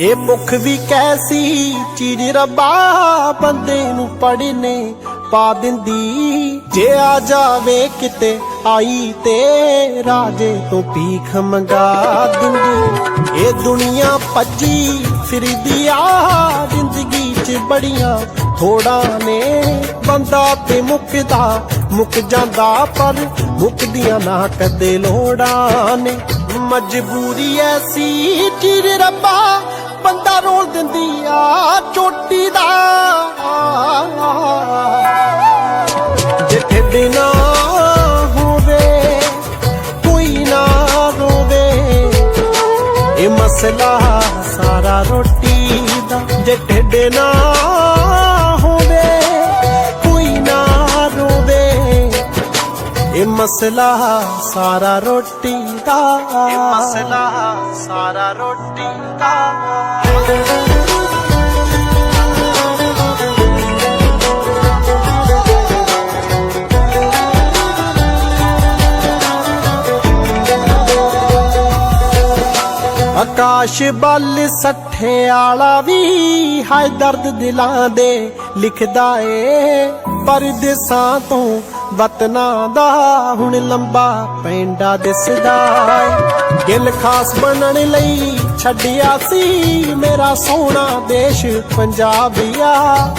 ਇਹ ਭੁੱਖ ਵੀ ਕੈਸੀ, ਚੀਜ਼ ਰੱਬਾ ਬੰਦੇ ਨੂੰ ਪੜਨੇ ਪਾ ਦਿੰਦੀ। ਜੇ ਆ ਜਾਵੇ ਕਿਤੇ ਆਈ ਤੇ ਰਾਜੇ ਤੋਂ ਭੀਖ ਮੰਗਾ ਦਿੰਦੀ। ਇਹ ਦੁਨੀਆ ਭੱਜੀ, ਫਿਰਦੀ ਆ, ਜ਼ਿੰਦਗੀ 'ਚ ਬੜੀਆਂ ਥੋੜਾ ਨੇ। ਬੰਦਾ ਤੇ ਮੁੱਕਦਾ, ਮੁੱਕ ਜਾਂਦਾ, ਪਰ ਮੁੱਕਦੀਆਂ ਨਾ ਕਦੇ ਲੋੜਾਂ ਨੇ। ਮਜਬੂਰੀ ਐਸੀ ਚੀਰ ਰੱਬਾ ਬੰਦਾ ਰੋਲ ਦਿੰਦੀ ਆ, ਚੋਟੀ ਦਾ। ਜੇ ਢਿੱਡ ਨਾ ਹੋਵੇ, ਕੋਈ ਨਾ ਰੋਵੇ। ਇਹ ਮਸਲਾ ਸਾਰਾ ਰੋਟੀ ਦਾ। ਜੇ ਢਿੱਡ ਮਸਲਾ ਸਾਰਾ ਰੋਟੀ ਦਾ। ਇਹ ਮਸਲਾ ਸਾਰਾ ਰੋਟੀ ਦਾ। ਆਕਾਸ਼ ਬੱਲ ਸੱਠੇ ਆਲਾ ਵੀ ਹਾਏ ਦਰਦ ਦਿਲਾਂ ਦੇ ਲਿਖਦਾ ਏ। ਪਰਦੇਸਾਂ ਤੋਂ ਵਤਨਾਂ ਦਾ ਹੁਣ ਲੰਬਾ ਪੈਂਡਾ ਦਿਸਦਾ ਏ। ਦਿਲ ਖਾਸ ਬਣਨ ਲਈ ਛੱਡਿਆ ਸੀ ਮੇਰਾ ਸੋਹਣਾ ਦੇਸ਼ ਪੰਜਾਬੀਆ।